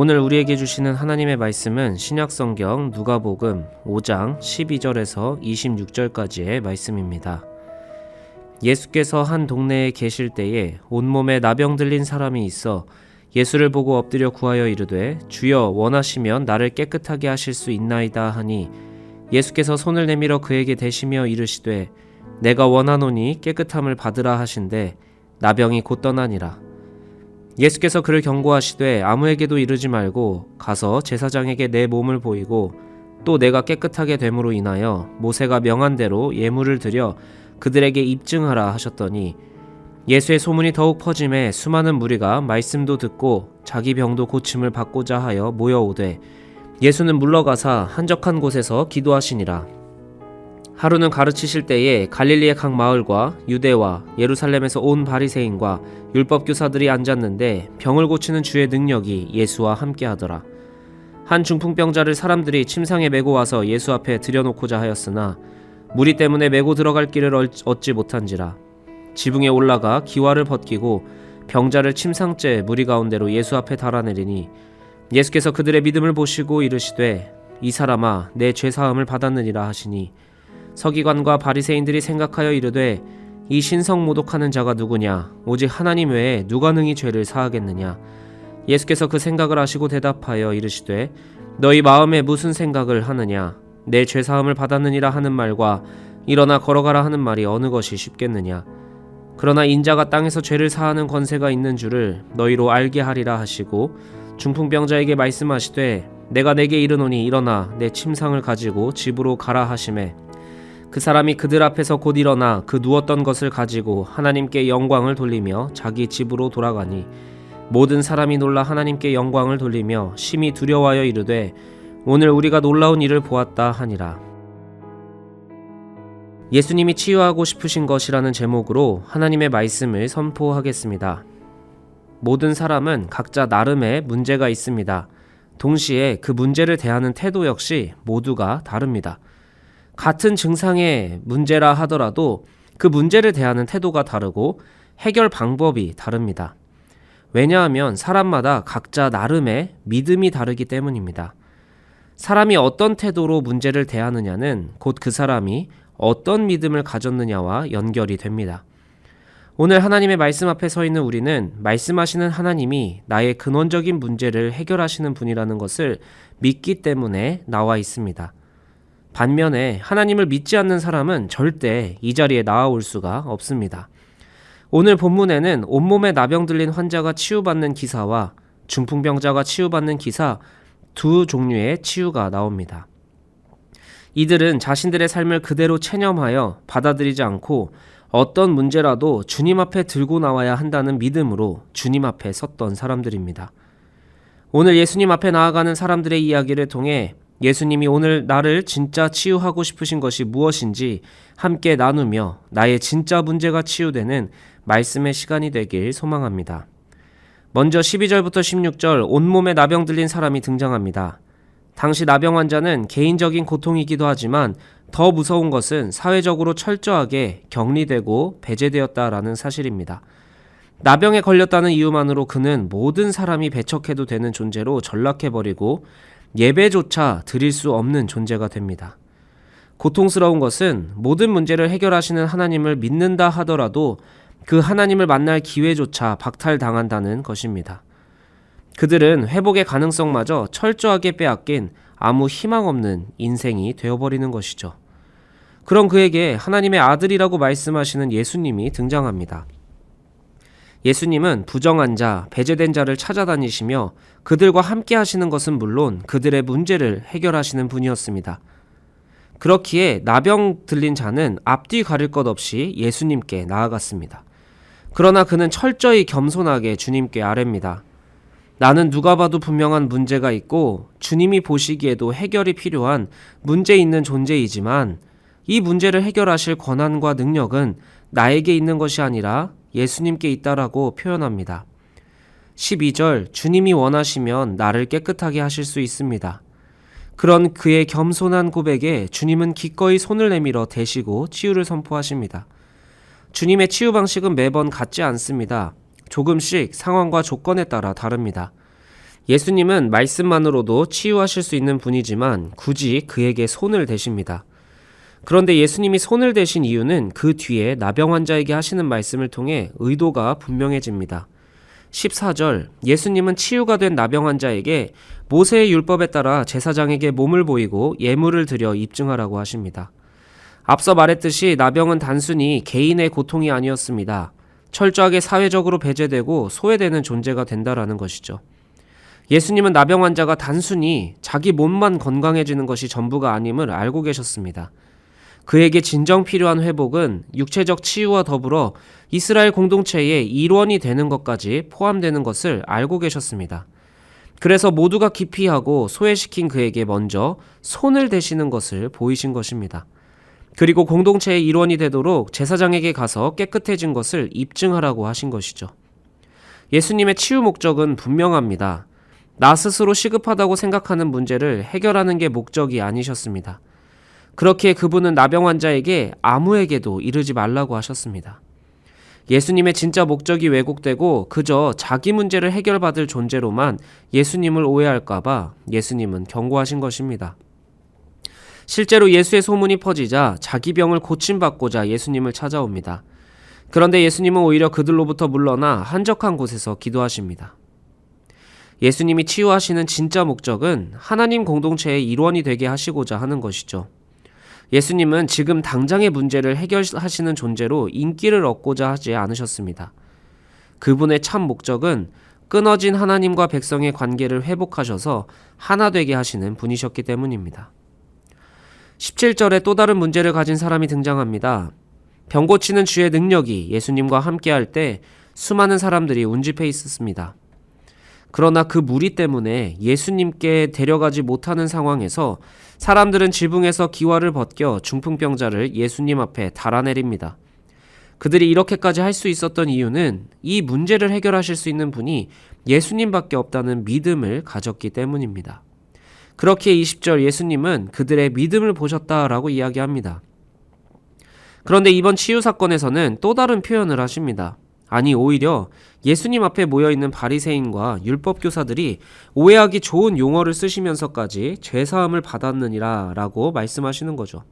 오늘 우리에게 주시는 하나님의 말씀은 신약성경 누가복음 5장 12절에서 26절까지의 말씀입니다. 예수께서 한 동네에 계실 때에 온몸에 나병 들린 사람이 있어 예수를 보고 엎드려 구하여 이르되 주여 원하시면 나를 깨끗하게 하실 수 있나이다 하니 예수께서 손을 내밀어 그에게 대시며 이르시되 내가 원하노니 깨끗함을 받으라 하신대 나병이 곧 떠나니라 예수께서 그를 경고하시되 아무에게도 이르지 말고 가서 제사장에게 내 몸을 보이고 또 내가 깨끗하게 됨으로 인하여 모세가 명한 대로 예물을 드려 그들에게 입증하라 하셨더니 예수의 소문이 더욱 퍼짐에 수많은 무리가 말씀도 듣고 자기 병도 고침을 받고자 하여 모여오되 예수는 물러가사 한적한 곳에서 기도하시니라 하루는 가르치실 때에 갈릴리의 각 마을과 유대와 예루살렘에서 온 바리새인과 율법 교사들이 앉았는데 병을 고치는 주의 능력이 예수와 함께하더라. 한 중풍병자를 사람들이 침상에 메고 와서 예수 앞에 들여놓고자 하였으나 무리 때문에 메고 들어갈 길을 얼- 얻지 못한지라. 지붕에 올라가 기와를 벗기고 병자를 침상째 무리 가운데로 예수 앞에 달아내리니 예수께서 그들의 믿음을 보시고 이르시되 이 사람아 내 죄 사함을 받았느니라 하시니 서기관과 바리새인들이 생각하여 이르되 이 신성 모독하는 자가 누구냐? 오직 하나님 외에 누가 능히 죄를 사하겠느냐? 예수께서 그 생각을 하시고 대답하여 이르시되 너희 마음에 무슨 생각을 하느냐? 내 죄 사함을 받았느니라 하는 말과 일어나 걸어가라 하는 말이 어느 것이 쉽겠느냐? 그러나 인자가 땅에서 죄를 사하는 권세가 있는 줄을 너희로 알게 하리라 하시고 중풍병자에게 말씀하시되 내가 내게 이르노니 일어나 내 침상을 가지고 집으로 가라 하심에 그 사람이 그들 앞에서 곧 일어나 그 누웠던 것을 가지고 하나님께 영광을 돌리며 자기 집으로 돌아가니 모든 사람이 놀라 하나님께 영광을 돌리며 심히 두려워하여 이르되 오늘 우리가 놀라운 일을 보았다 하니라. 예수님이 치유하고 싶으신 것이라는 제목으로 하나님의 말씀을 선포하겠습니다. 모든 사람은 각자 나름의 문제가 있습니다. 동시에 그 문제를 대하는 태도 역시 모두가 다릅니다. 같은 증상의 문제라 하더라도 그 문제를 대하는 태도가 다르고 해결 방법이 다릅니다. 왜냐하면 사람마다 각자 나름의 믿음이 다르기 때문입니다. 사람이 어떤 태도로 문제를 대하느냐는 곧 그 사람이 어떤 믿음을 가졌느냐와 연결이 됩니다. 오늘 하나님의 말씀 앞에 서 있는 우리는 말씀하시는 하나님이 나의 근원적인 문제를 해결하시는 분이라는 것을 믿기 때문에 나와 있습니다. 반면에 하나님을 믿지 않는 사람은 절대 이 자리에 나아올 수가 없습니다. 오늘 본문에는 온몸에 나병 들린 환자가 치유받는 기사와 중풍병자가 치유받는 기사 두 종류의 치유가 나옵니다. 이들은 자신들의 삶을 그대로 체념하여 받아들이지 않고 어떤 문제라도 주님 앞에 들고 나와야 한다는 믿음으로 주님 앞에 섰던 사람들입니다. 오늘 예수님 앞에 나아가는 사람들의 이야기를 통해 예수님이 오늘 나를 진짜 치유하고 싶으신 것이 무엇인지 함께 나누며 나의 진짜 문제가 치유되는 말씀의 시간이 되길 소망합니다. 먼저 12절부터 16절 온몸에 나병 들린 사람이 등장합니다. 당시 나병 환자는 개인적인 고통이기도 하지만 더 무서운 것은 사회적으로 철저하게 격리되고 배제되었다라는 사실입니다. 나병에 걸렸다는 이유만으로 그는 모든 사람이 배척해도 되는 존재로 전락해버리고 예배조차 드릴 수 없는 존재가 됩니다. 고통스러운 것은 모든 문제를 해결하시는 하나님을 믿는다 하더라도 그 하나님을 만날 기회조차 박탈당한다는 것입니다. 그들은 회복의 가능성마저 철저하게 빼앗긴 아무 희망 없는 인생이 되어버리는 것이죠. 그런 그에게 하나님의 아들이라고 말씀하시는 예수님이 등장합니다. 예수님은 부정한 자, 배제된 자를 찾아다니시며 그들과 함께 하시는 것은 물론 그들의 문제를 해결하시는 분이었습니다. 그렇기에 나병 들린 자는 앞뒤 가릴 것 없이 예수님께 나아갔습니다. 그러나 그는 철저히 겸손하게 주님께 아뢰입니다. 나는 누가 봐도 분명한 문제가 있고 주님이 보시기에도 해결이 필요한 문제 있는 존재이지만 이 문제를 해결하실 권한과 능력은 나에게 있는 것이 아니라 예수님께 있다라고 표현합니다. 12절 주님이 원하시면 나를 깨끗하게 하실 수 있습니다. 그런 그의 겸손한 고백에 주님은 기꺼이 손을 내밀어 대시고 치유를 선포하십니다. 주님의 치유 방식은 매번 같지 않습니다. 조금씩 상황과 조건에 따라 다릅니다. 예수님은 말씀만으로도 치유하실 수 있는 분이지만 굳이 그에게 손을 대십니다. 그런데 예수님이 손을 대신 이유는 그 뒤에 나병 환자에게 하시는 말씀을 통해 의도가 분명해집니다. 14절 예수님은 치유가 된 나병 환자에게 모세의 율법에 따라 제사장에게 몸을 보이고 예물을 드려 입증하라고 하십니다. 앞서 말했듯이 나병은 단순히 개인의 고통이 아니었습니다. 철저하게 사회적으로 배제되고 소외되는 존재가 된다라는 것이죠. 예수님은 나병 환자가 단순히 자기 몸만 건강해지는 것이 전부가 아님을 알고 계셨습니다. 그에게 진정 필요한 회복은 육체적 치유와 더불어 이스라엘 공동체의 일원이 되는 것까지 포함되는 것을 알고 계셨습니다. 그래서 모두가 기피하고 소외시킨 그에게 먼저 손을 대시는 것을 보이신 것입니다. 그리고 공동체의 일원이 되도록 제사장에게 가서 깨끗해진 것을 입증하라고 하신 것이죠. 예수님의 치유 목적은 분명합니다. 나 스스로 시급하다고 생각하는 문제를 해결하는 게 목적이 아니셨습니다. 그렇기에 그분은 나병 환자에게 아무에게도 이르지 말라고 하셨습니다. 예수님의 진짜 목적이 왜곡되고 그저 자기 문제를 해결받을 존재로만 예수님을 오해할까봐 예수님은 경고하신 것입니다. 실제로 예수의 소문이 퍼지자 자기 병을 고침받고자 예수님을 찾아옵니다. 그런데 예수님은 오히려 그들로부터 물러나 한적한 곳에서 기도하십니다. 예수님이 치유하시는 진짜 목적은 하나님 공동체의 일원이 되게 하시고자 하는 것이죠. 예수님은 지금 당장의 문제를 해결하시는 존재로 인기를 얻고자 하지 않으셨습니다. 그분의 참 목적은 끊어진 하나님과 백성의 관계를 회복하셔서 하나 되게 하시는 분이셨기 때문입니다. 17절에 또 다른 문제를 가진 사람이 등장합니다. 병 고치는 주의 능력이 예수님과 함께할 때 수많은 사람들이 운집해 있었습니다. 그러나 그 무리 때문에 예수님께 데려가지 못하는 상황에서 사람들은 지붕에서 기와를 벗겨 중풍병자를 예수님 앞에 달아내립니다. 그들이 이렇게까지 할 수 있었던 이유는 이 문제를 해결하실 수 있는 분이 예수님밖에 없다는 믿음을 가졌기 때문입니다. 그렇기에 20절 예수님은 그들의 믿음을 보셨다라고 이야기합니다. 그런데 이번 치유 사건에서는 또 다른 표현을 하십니다. 아니 오히려 예수님 앞에 모여 있는 바리새인과 율법 교사들이 오해하기 좋은 용어를 쓰시면서까지 죄 사함을 받았느니라라고 말씀하시는 거죠.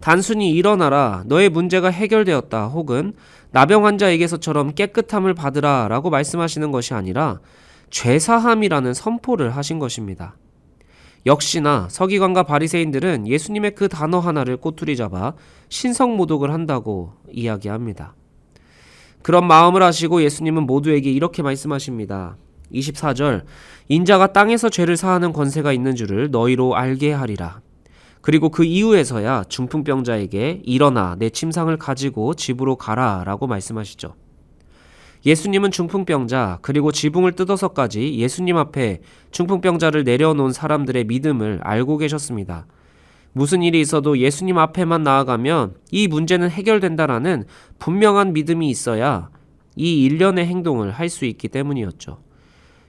단순히 일어나라 너의 문제가 해결되었다 혹은 나병 환자에게서처럼 깨끗함을 받으라라고 말씀하시는 것이 아니라 죄 사함이라는 선포를 하신 것입니다. 역시나 서기관과 바리새인들은 예수님의 그 단어 하나를 꼬투리 잡아 신성 모독을 한다고 이야기합니다. 그런 마음을 하시고 예수님은 모두에게 이렇게 말씀하십니다. 24절 인자가 땅에서 죄를 사하는 권세가 있는 줄을 너희로 알게 하리라. 그리고 그 이후에서야 중풍병자에게 일어나 내 침상을 가지고 집으로 가라 라고 말씀하시죠. 예수님은 중풍병자 그리고 지붕을 뜯어서까지 예수님 앞에 중풍병자를 내려놓은 사람들의 믿음을 알고 계셨습니다. 무슨 일이 있어도 예수님 앞에만 나아가면 이 문제는 해결된다라는 분명한 믿음이 있어야 이 일련의 행동을 할 수 있기 때문이었죠.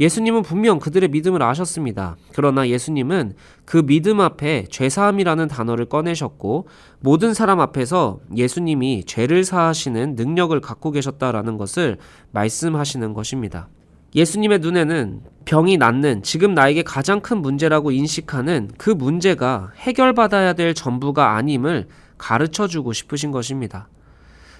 예수님은 분명 그들의 믿음을 아셨습니다. 그러나 예수님은 그 믿음 앞에 죄사함이라는 단어를 꺼내셨고 모든 사람 앞에서 예수님이 죄를 사하시는 능력을 갖고 계셨다라는 것을 말씀하시는 것입니다. 예수님의 눈에는 병이 낫는 지금 나에게 가장 큰 문제라고 인식하는 그 문제가 해결받아야 될 전부가 아님을 가르쳐 주고 싶으신 것입니다.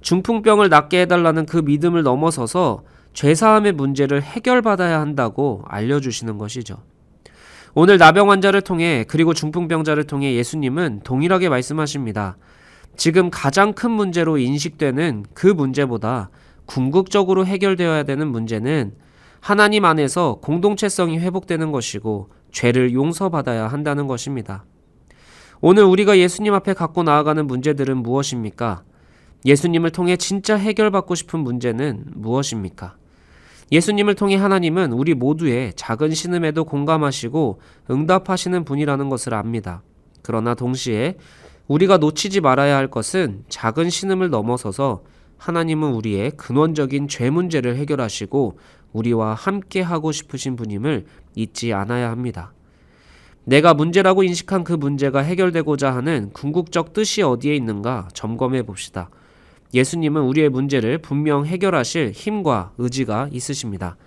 중풍병을 낫게 해달라는 그 믿음을 넘어서서 죄사함의 문제를 해결받아야 한다고 알려주시는 것이죠. 오늘 나병 환자를 통해 그리고 중풍병자를 통해 예수님은 동일하게 말씀하십니다. 지금 가장 큰 문제로 인식되는 그 문제보다 궁극적으로 해결되어야 되는 문제는 하나님 안에서 공동체성이 회복되는 것이고 죄를 용서받아야 한다는 것입니다. 오늘 우리가 예수님 앞에 갖고 나아가는 문제들은 무엇입니까? 예수님을 통해 진짜 해결받고 싶은 문제는 무엇입니까? 예수님을 통해 하나님은 우리 모두의 작은 신음에도 공감하시고 응답하시는 분이라는 것을 압니다. 그러나 동시에 우리가 놓치지 말아야 할 것은 작은 신음을 넘어서서 하나님은 우리의 근원적인 죄 문제를 해결하시고 우리와 함께 하고 싶으신 분임을 잊지 않아야 합니다. 내가 문제라고 인식한 그 문제가 해결되고자 하는 궁극적 뜻이 어디에 있는가 점검해 봅시다. 예수님은 우리의 문제를 분명 해결하실 힘과 의지가 있으십니다.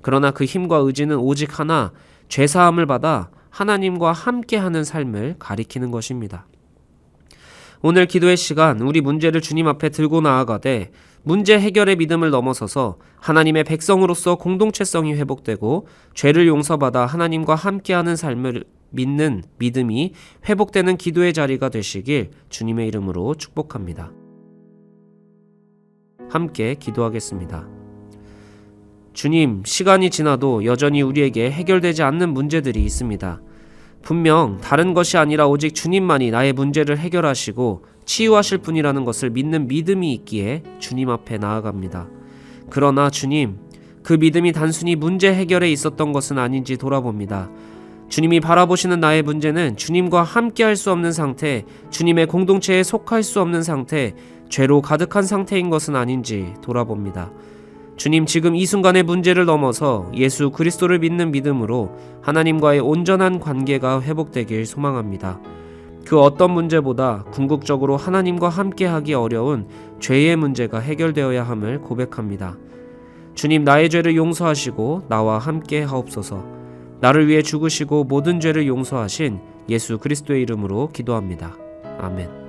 그러나 그 힘과 의지는 오직 하나, 죄사함을 받아 하나님과 함께하는 삶을 가리키는 것입니다. 오늘 기도의 시간 우리 문제를 주님 앞에 들고 나아가되 문제 해결의 믿음을 넘어서서 하나님의 백성으로서 공동체성이 회복되고 죄를 용서받아 하나님과 함께하는 삶을 믿는 믿음이 회복되는 기도의 자리가 되시길 주님의 이름으로 축복합니다. 함께 기도하겠습니다. 주님, 시간이 지나도 여전히 우리에게 해결되지 않는 문제들이 있습니다. 분명 다른 것이 아니라 오직 주님만이 나의 문제를 해결하시고 치유하실 분이라는 것을 믿는 믿음이 있기에 주님 앞에 나아갑니다. 그러나 주님, 그 믿음이 단순히 문제 해결에 있었던 것은 아닌지 돌아봅니다. 주님이 바라보시는 나의 문제는 주님과 함께 할 수 없는 상태, 주님의 공동체에 속할 수 없는 상태, 죄로 가득한 상태인 것은 아닌지 돌아봅니다. 주님 지금 이 순간의 문제를 넘어서 예수 그리스도를 믿는 믿음으로 하나님과의 온전한 관계가 회복되길 소망합니다. 그 어떤 문제보다 궁극적으로 하나님과 함께하기 어려운 죄의 문제가 해결되어야 함을 고백합니다. 주님 나의 죄를 용서하시고 나와 함께 하옵소서. 나를 위해 죽으시고 모든 죄를 용서하신 예수 그리스도의 이름으로 기도합니다. 아멘.